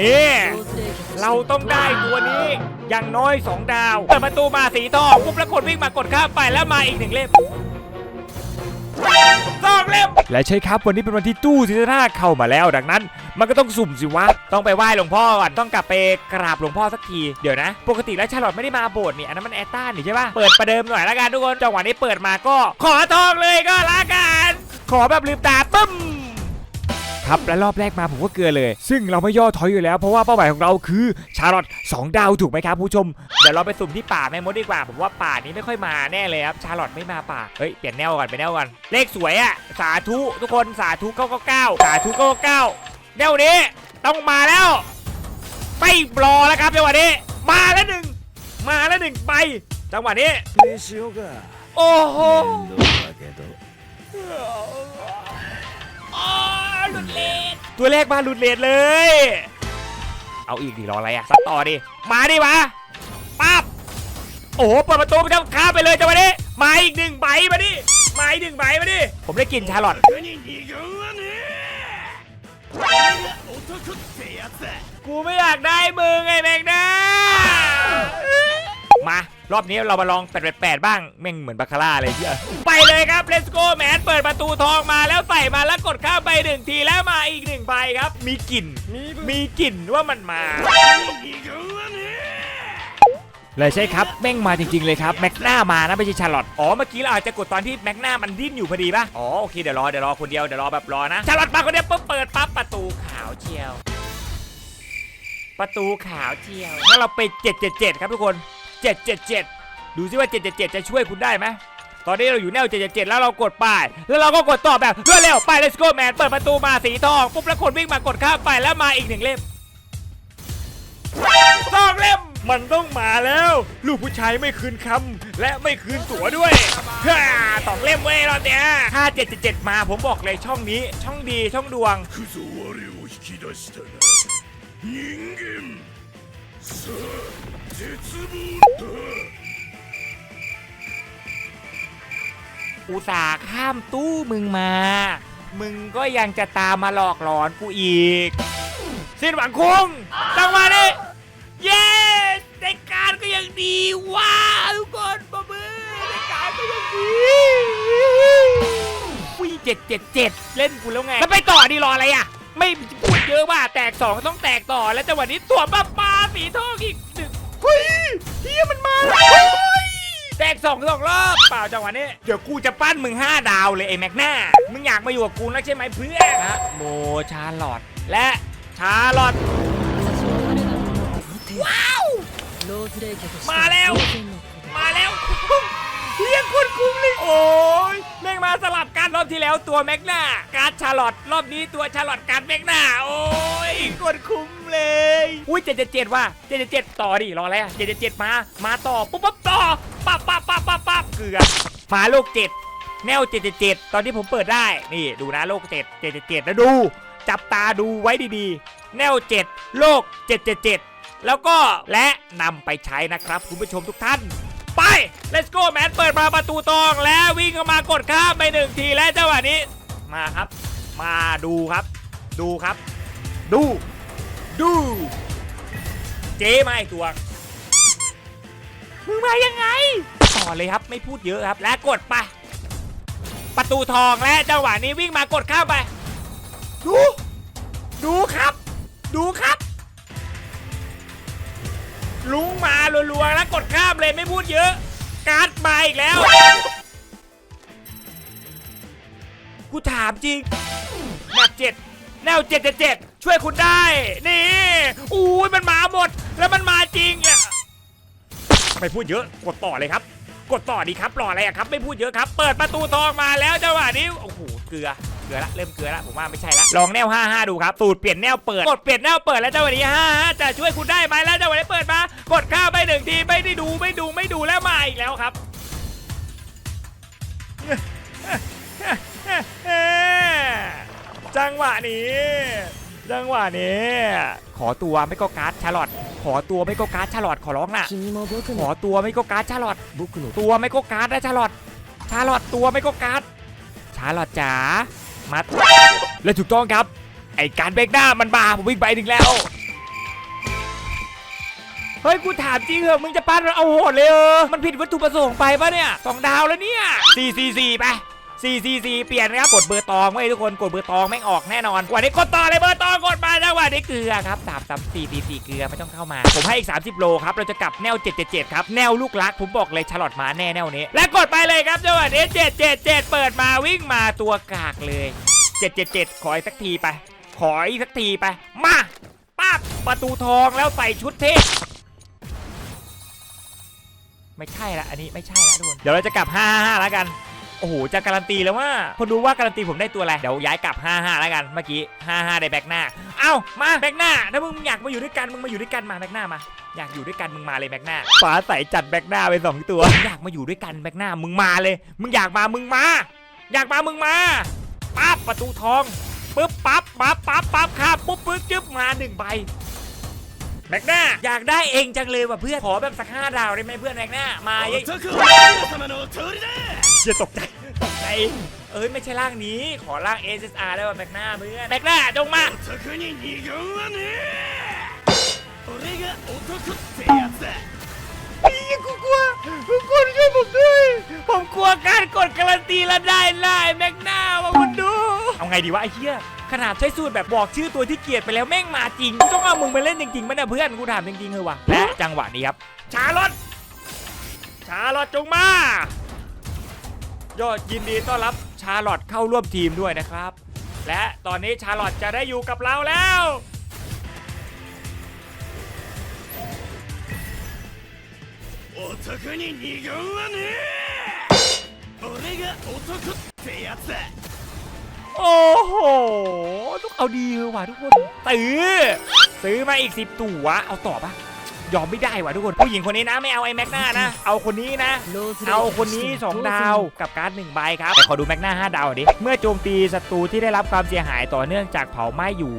เอ๊เราต้องได้ตัวนี้อย่างน้อย2ดาวเปิดประตูมาสีทองปุ๊บแล้วกดวิ่งมากดข้ามไปแล้วมาอีกหนึ่งเล่มสองเล่มและใช่ครับวันนี้เป็นวันที่ตู้ซีซั่นห้าเข้ามาแล้วดังนั้น มันก็ต้องสุ่มสิวะ ต้องไปไหว้หลวงพ่อก่อนต้องกลับไปกราบหลวงพ่อสักทีเดี๋ยวนะ ปกติแล้วชาลอตไม่ได้มาโบสถ์นี่อันนั้นมันแอตตานี่ใช่ปะเปิดประเดิมหน่อยละกันทุกคนจังหวะนี้เปิดมาก็ ขอทองเลยก็ละกันขอแบบลืมตาปึ้ม ครับและรอบแรกมาผมก็เกลือเลย ซึ่งเราไม่ย่อถอยอยู่แล้ว เพราะว่าเป้าหมายของเราคือชาร์ลอต2ดาวถูกไหมครับผู้ชมเดี๋ยวเราไปสุ่มที่ป่าแม่มดดีกว่า ผมว่าป่านี้ไม่ค่อยมาแน่เลยครับชาร์ลอตไม่มาป่าเฮ้ยเปลี่ยนแนวก่อนไปแนวก่อนเลขสวยอะสาธุทุกคนสาธุ999สาธุ999แนวนี้ต้องมาแล้วไม่รอแล้วครับจังหวะนี้มาแล้วหนึ่งมาแล้วหนึ่งไปจังหวะนี้โอ้โห หลุดเลนตัวเลขมาหลุดเลนเลย เอาอีกดิรออะไรอะสต่อดิ มาดิมาปั๊บ โอ้โหเปิดประตูไปทำค้าไปเลยจังหวะนี้มาอีกหนึ่งใบมาดิ มาอีกหนึ่งใบมาดิ ผมได้กินชาลอตกูไม่อยากได้มือไงแมงดามา รอบนี้เรามาลองแปดแปดบ้างแม่งเหมือนบาคาร่าเลยเยอะไปเลยครับเลสโกแมนเปิดประตูทองมาแล้วใส่มาแล้วกดข้ามไปหนึ่งทีแล้วมาอีกหนึ่งใบครับ มีกลิ่นมีกลิ่นว่ามันมาเลยใช่ครับแม่งมาจริง ๆ เลยครับแม็กหน้ามานะไม่ใช่ชาร์ลอตอ๋อเมื่อกี้เราอาจจะกดตอนที่แม็กหน้ามันดิ้นอยู่พอดีป่ะอ๋อโอเคเดี๋ยวรอเดี๋ยวรอคนเดียวเดี๋ยวรอแบบรอนะชาร์ลอตมาคนเดียวปุ๊บเปิดปั๊บประตูขาวเชียว ประตูขาวเชียวงั้นเราไป 777 ครับทุกคน 777 ดูซิว่า 777 จะช่วยคุณได้ไหมตอนนี้เราอยู่แนว777 แล้วเรากดป้าย แล้วเราก็กดต่อแบบรวดเร็วไป let's go man เปิดประตูมาสีทองปุ๊บแล้วกดวิ่งมากดข้ามไปแล้วมาอีกหนึ่งเล่มสองเล่มมันต้องมาแล้ว ลูกผู้ชายไม่คืนคำและไม่คืนตั๋วด้วยฮ่าสองเล่มเว้ยรอบเนี้ยถ้า777 มาผมบอกเลยช่องนี้ ช่องดีช่องดวง อุตส่าห์ข้ามตู้มึงมา มึงก็ยังจะตามมาหลอกหลอนกูอีก สิ้นหวังคุ้งตั้งมาดิเย้ในการก็ยังดีว้าทุกคนประมือในการก็ยังดีวิ่งเจ็ดเจ็ดเจ็ดเล่นกูแล้วไงแล้วไปต่อดีรออะไรอะ ไม่พูดเยอะว่าแตกสองต้องแตกต่อแล้วจังหวะนี้ตัวป้า ปลาสีทองอีกหนึ่งเฮ้ยเฮียมันมาเฮ้ยแตกสองสองรอบเปล่าจังหวะนี้เดี๋ยวกูจะปั้นมึงห้าดาวเลยไอ้แม็กหน้ามึงอยากมาอยู่กับกูนักใช่ไหมเพื่อนนะโมชาลอตและชาลอตว้าวมาแล้ว มาแล้วเฮียคนคุ้มเลยโอ้ยแม่งมาสลับกันรอบที่แล้วตัวแม็กนาการ์ดชาร์ลอต รอบนี้ตัวชาร์ลอตการ์ดแม็กนาโอ้ยกดคุ้มเลย อุ้ยเจ็ดเจ็ดเจ็ดว่ะเจ็ดเจ็ดเจ็ดต่อดิรออะไรอะเจ็ดเจ็ดเจ็ดมา มาต่อปุ๊บปั๊บต่อปั๊บปั๊บปั๊บปั๊บปั๊บเกลือฟ้าโลกเจ็ดแนวเจ็ดเจ็ดเจ็ดตอนที่ผมเปิดได้ นี่ดูนะโลกเจ็ดเจ็ดเจ็ดเจ็ดแล้วดู จับตาดูไว้ดีๆ แนวเจ็ดโลกเจ็ดเจ็ดเจ็ดแล้วก็และนำไปใช้นะครับ คุณผู้ชมทุกท่านไป let's go แมนเปิดมาประตูตองแล้ววิ่งเข้ามากดข้ามไปหนึ่งทีและจังหวะนี้มาครับ มาดูครับ ดูครับ ดู ดู เจ๊มาอีกตัวมึงมายังไงต่อเลยครับไม่พูดเยอะครับ และกดไปประตูทองและจังหวะนี้วิ่งมากดข้าไป ดู ดูครับ ดูครับ ลุงมารัวๆแล้วกดข้ามเลยไม่พูดเยอะ การ์ดมาอีกแล้ว กูถามจริงแมปเจ็ดแนวเจ็ดเจ็ดช่วยคุณได้ นี่อู้ยมันมาหมด แล้วมันมาจริงอะไม่พูดเยอะกดต่อเลยครับ กดต่อดีครับรออะไรอะครับ ไม่พูดเยอะครับ เปิดประตูทองมาแล้วจังหวะนี้โอ้โหเกลือเกลือละเริ่มเกลือละผมว่าไม่ใช่ละลองแนว 55 ดูครับสูตรเปลี่ยนแนวเปิดกดเปลี่ยนแนวเปิดแล้วจังหวะนี้55จะช่วยคุณได้ไหมแล้วจังหวะนี้เปิดมากดข้าไปหนึ่งทีไม่ได้ดูไม่ดูไม่ดูแล้วมาอีกแล้วครับ จังหวะนี้ จังหวะนี้ ขอตัวไม่ก็การ์ดชาลอตขอตัวไม่ก็การ์ดชาลอตขอร้องละขอตัวไม่ก็การ์ดชาลอตตัวไม่ก็การ์ดได้ชาลอตชาลอตตัวไม่ก็การ์ดชาลอตจ๋ามาและถูกต้องครับ ไอการเบรกหน้ามันบาผมวิ่งไปถึงแล้วเฮ้ยกูถามจริงเหรอมึงจะปั้นเราเอาโหดเลยเออ มันผิดวัตถุประสงค์ไปปะเนี่ยสองดาวแล้วเนี่ยสี่สี่สี่ไป สี่สี่สี่เปลี่ยนครับกดเบอร์ตองไว้ทุกคนกดเบอร์ตองแม่งออกแน่นอนวันนี้กดต่อเลยเบอร์ตองกดมาจังหวะนี้เกลือครับสามสามสี่สี่สี่เกลือไม่ต้องเข้ามา ผมให้อีก 30 โลครับเราจะกลับแนว 777 ครับแนวลูกรักผมบอกเลยฉลอดมาแน่แนวนี้ และกดไปเลยครับจังหวะนี้777 เปิดมาวิ่งมาตัวกากเลย 777 ขออีกสักทีไป ขออีกสักทีไปมาปั๊บประตูทองแล้วใส่ชุดเทพไม่ใช่ละอันนี้ไม่ใช่ละทุกคนเดี๋ยวเราจะกลับ555แล้วกัน โอ้โหจะการันตีแล้วว่าพอดูว่าการันตีผมได้ตัวอะไรเดี๋ยวย้ายกลับ 55 แล้วกันเมื่อกี้ 55 ได้แบกหน้า เอ้ามาแบกหน้าถ้ามึงอยากมาอยู่ด้วยกันมึงมาอยู่ด้วยกันมาแบกหน้ามาอยากอยู่ด้วยกันมึงมาเลยแบกหน้าป๋าใส่จัดแบกหน้าไปสองตัว อยากมาอยู่ด้วยกันแบกหน้ามึงมาเลย มึงอยากมามึงมา อยากมามึงมาปั๊บประตูทองปึ๊บปั๊บปั๊บปั๊บปั๊บครับปุ๊บปึ๊บจึ๊บมาหนึ่งใบแบกหน้าอยากได้เองจังเลยว่ะเพื่อนขอแบบสักห้าดาวได้ไหมเพื่อนแบกหน้ามาเยอะเยอะตกใจ ไหเอ้ยไม่ใช่ร่างนี้ขอร่าง SSR ได้ป่ะแบกหน้าเพื่อนแบกหน้าจงมาพี่กูกลัวทุกคนช่วยผมด้วย ผมกลัวการกดการันตีและได้ไล่แม็กหน้ามาคุณดู เอาไงดีวะไอ้เหี้ยขนาดใช้สูตรแบบบอกชื่อตัวที่เกลียดไปแล้วแม่งมาจริง ต้องเอามึงไปเล่นจริงๆไหมนะเพื่อนกูถามจริงๆเหรอวะและจังหวะนี้ครับชาลอตชาลอตจงมา ยอดยินดีต้อนรับชาลอตเข้าร่วมทีมด้วยนะครับ และตอนนี้ชาลอตจะได้อยู่กับเราแล้ว オタクに二言はねえ俺が男ってやつだ โอ้โหต้องเอาดีเลยว่ะทุกคนซื้อซื้อมาอีกสิบตัวเอาต่อปะ ยอมไม่ได้ว่ะทุกคน ผู้หญิงคนนี้นะไม่เอาไอ้แม็กหน้านะ เอาคนนี้นะ เอาคนนี้ 2 ดาวกับการ์ดหนึ่งใบครับแต่ขอดูแม็กหน้า5ดาวหน่อยดิเมื่อโจมตีศัตรูที่ได้รับความเสียหายต่อเนื่องจากเผาไหม้อยู่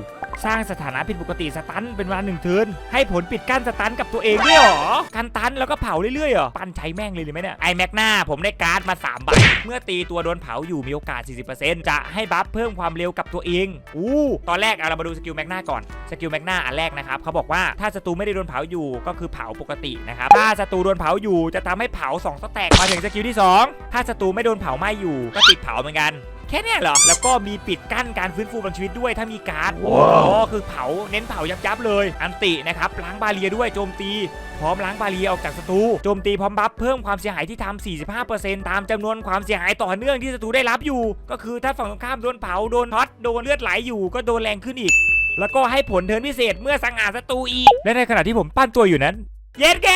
สร้างสถานะผิดปกติสตันเป็นเวลาหนึ่งเทิร์นให้ผลปิดกั้นสตันกับตัวเองด้วยหรอการตันแล้วก็เผาเรื่อยๆเหรอปั้นใช้แม่งเลยหรือไหมเนี่ยไอแม็กหน้าผมได้การ์ดมา3ใบเมื่อตีตัวโดนเผาอยู่มีโอกาส 40%จะให้บัฟเพิ่มความเร็วกับตัวเองอู้ตอนแรกเอาเรามาดูสกิลแม็กหน้าก่อนสกิลแม็กหน้าอันแรกนะครับเขาบอกว่าถ้าศัตรูไม่ได้โดนเผาอยู่ก็คือเผาปกตินะครับถ้าศัตรูโดนเผาอยู่จะทำให้เผา2สแต็กมาถึงสกิลที่ 2 ถ้าศัตรูไม่โดนเผาไหม้อยู่ก็ติดเผาเหมือนกัน แค่เนี้ยเหรอ แล้วก็มีปิดกั้นการฟื้นฟูพลังชีวิตด้วยถ้ามีการ์ดโอ้โหคือเผาเน้นเผายับยับๆเลย อันตินะครับล้างบาเรียด้วยโจมตี พร้อมล้างบาเรียออกจากศัตรูโจมตีพร้อมบัฟเพิ่มความเสียหายที่ทำ45%ตามจำนวนความเสียหายต่อเนื่องที่ศัตรูได้รับอยู่ ก็คือถ้าฝั่งตรงข้ามโดนเผาโดนท็อตโดนเลือดไหลอยู่ก็โดนแรงขึ้นอีก แล้วก็ให้ผลเทิร์นพิเศษเมื่อสังหารศัตรูอีก และในขณะที่ผมปั้นตัวอยู่นั้น เย็ดแก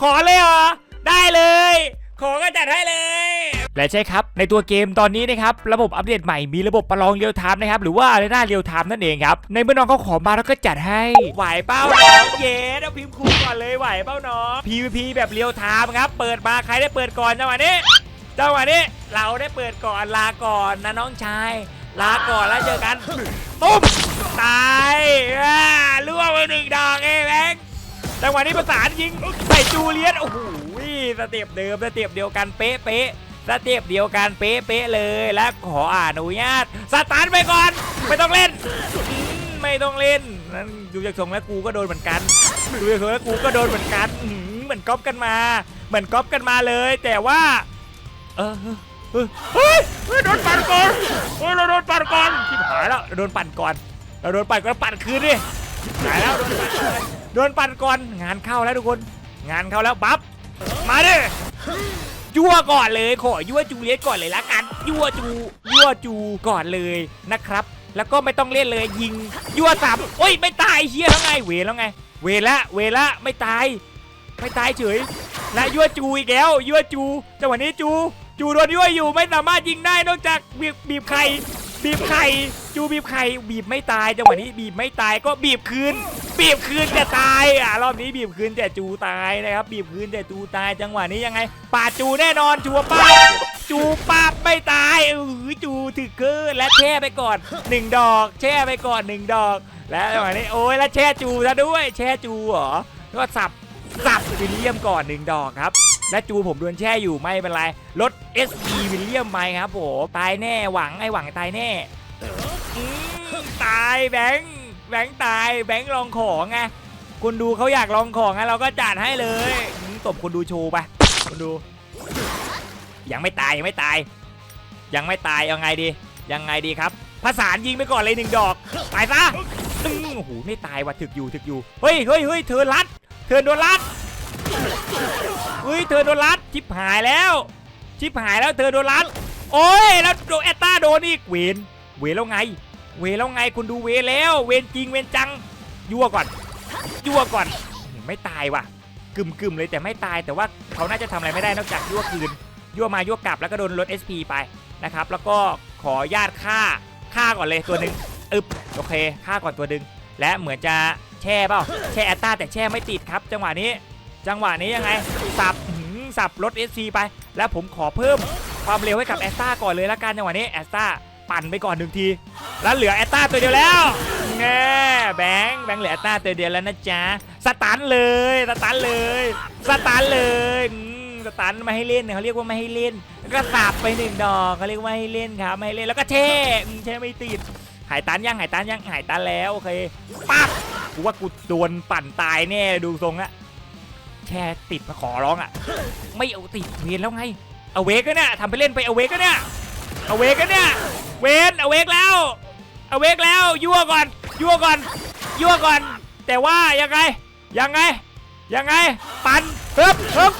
ขอเลยเหรอได้เลย ขอก็จัดให้เลย และใช่ครับ ในตัวเกมตอนนี้นะครับระบบอัปเดตใหม่มีระบบประลองเรียลไทม์นะครับหรือว่าอะไรน่าเรียลไทม์นั่นเองครับในเมื่อน้องเขาขอมาแล้วก็จัดให้ไหวเป้าน้องเย้เอาพิมพ์คูก่อนเลยไหวเป้าน้อง PVP แบบเรียลไทม์ครับเปิดมาใครได้เปิดก่อนจังหวะนี้จังหวะนี้เราได้เปิดก่อนลาก่อนนะน้องชาย ลาก่อนแล้วเจอกันตุ้มตายอ่าล่วงไปหนึ่งดอกเองแบงค์จังหวะนี้ประสานยิงใส่จูเลียสโอ้โหสเต็ปเดิมสเต็ปเดียวกันเป๊ะเป๊ะ สเต็ปเดียวกันเป๊ะเป๊ะเลยและขออนุญาตสตาร์ทไปก่อน ไม่ต้องเล่น ไม่ต้องเล่นนั่นดูจากทรงแล้วกูก็โดนเหมือนกันดูจากทรงแล้วกูก็โดนเหมือนกันเหมือนก๊อปกันมา เหมือนก๊อปกันมาเลย แต่ว่า เออเฮ้ยเฮ้ยโดนปั่นก่อนเฮ้ยเราโดนปั่นก่อนชิบหายแล้วโดนปั่นก่อนเราโดนปั่นก่อนปั่นคืนดิหายแล้วโดนปั่นก่อนโดนปั่นก่อนงานเข้าแล้วทุกคน งานเข้าแล้วปั๊บมาดิ ยั่วก่อนเลยขอยั่วจูเลียสก่อนเลยละกันยั่วจูยั่วจูก่อนเลยนะครับ แล้วก็ไม่ต้องเล่นเลยยิงยั่วสับโอ้ยไม่ตายเฮียแล้วไงเวรแล้วไง เวรละเวรละไม่ตาย ไม่ตายเฉยและยั่วจูอีกแล้วยั่วจูจังหวะนี้จูจูโดนยั่วอยู่ไม่สามารถยิงได้นอกจากบีบบีบไข่บีบไข่จูบีบไข่บีบไม่ตายจังหวะนี้บีบไม่ตายก็บีบคืน บีบคืนจะตายอะรอบนี้บีบคืนแต่จูตายนะครับ บีบคืนแต่จูตายจังหวะนี้ยังไงปาดจูแน่นอนชัวร์ป้าบจูป้าบไม่ตายเออจูถึกเกอร์และแช่ไปก่อนหนึ่งดอก แช่ไปก่อนหนึ่งดอก และจังหวะนี้โอ้ยแล้วแช่จูซะด้วย แช่จูเหรอก็สับสับวิลเลียมก่อนหนึ่งดอกครับและจูผมโดนแช่อยู่ไม่เป็นไรลด SE วิลเลียมไปครับผมตายแน่หวังไอ้หวังตายแน่อืมตายแบงค์ แบงค์ตายแบงค์ลองของไงคนดูเขาอยากลองของไงเราก็จัดให้เลยตบคนดูโชว์ไปคนดู ยังไม่ตายยังไม่ตาย ยังไม่ตายยังไงดี ยังไงดีครับผสานยิงไปก่อนเลยหนึ่งดอกตายซะตึ้งโอ้โหไม่ตายว่ะถึกอยู่ถึกอยู่เฮ้ยเฮ้ยเฮ้ยเธอรัด เธอโดนรัดเฮ้ยเธอโดนรัดชิบหายแล้วชิบหายแล้วเธอโดนรัดโอ้ยแล้วโดนแอตตาโดนอีกเวนเวนแล้วไง เวแล้วไงคุณดูเวแล้ว เวนจริงเวนจัง ยั่วก่อน ยั่วก่อน ไม่ตายว่ะกึ่มกึ่มๆเลยแต่ไม่ตายแต่ว่าเขาน่าจะทำอะไรไม่ได้นอกจากยั่วคืน ยั่วมายั่วกลับแล้วก็โดนลด SP ไปนะครับ แล้วก็ขอญาตฆ่าฆ่าก่อนเลยตัวหนึ่งอึบโอเคฆ่าก่อนตัวหนึ่งและเหมือนจะแช่เปล่าแช่แอตตาแต่แช่ไม่ติดครับ จังหวะนี้ จังหวะนี้ยังไงสับหือสับลด SP ไป แล้วผมขอเพิ่มความเร็วให้กับแอตตาก่อนเลยละกันจังหวะนี้แอตตาปั่นไปก่อนหนึ่งที แล้วเหลือแอตตาตัวเดียวแล้วแน่แบงค์แบงค์เหลือแอตตาตัวเดียวแล้วนะจ๊ะสตันเลยสตันเลยสตันเลยอืมสตันไม่ให้เล่นเขาเรียกว่าไม่ให้เล่นก็สับไปหนึ่งดอกเขาเรียกว่าไม่ให้เล่นครับไม่ให้เล่นแล้วก็เท่เท่ไม่ติดหายตันยังหายตันยังหายตันแล้วโอเคปั๊บกูว่ากูโดนปั่นตายแน่ดูทรงอะแช่ติดมาขอร้องอะไม่เอาติดเวียนแล้วไงเอาเวกก็เนี่ยทำไปเล่นไปเอาเวกก็เนี่ยเอาเวกก็เนี่ยเวนเอาเวกแล้ว เอาเวกแล้วยั่วก่อนยั่วก่อนยั่วก่อน แต่ว่ายังไงยังไงยังไงปันฮึบฮึบ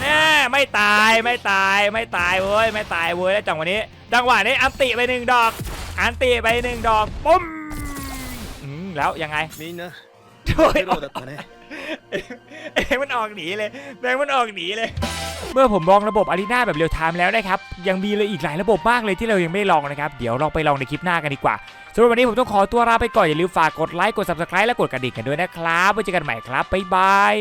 แน่ไม่ตายไม่ตายไม่ตายเว้ยไม่ตายเว้ยแล้จังหวะนี้จังหวะนี้อันติไปหนึ่งดอก อันติไปหนึ่งดอกปุ๊มแล้วยังไงมีนะโอ้ยเอ็งมันออกหนีเลยแบงมันออกหนีเลย เมื่อผมลองระบบอารีนาแบบเรียลไทม์แล้วนะครับ ยังมีเลยอีกหลายระบบมากเลยที่เรายังไม่ได้ลองนะครับ เดี๋ยวเราไปลองในคลิปหน้ากันดีกว่าสำหรับวันนี้ผมต้องขอตัวลาไปก่อนอย่าลืมฝากกดไลค์กด subscribe และกดกระดิ่งกันด้วยนะครับไว้เจอกันใหม่ครับบ๊ายบาย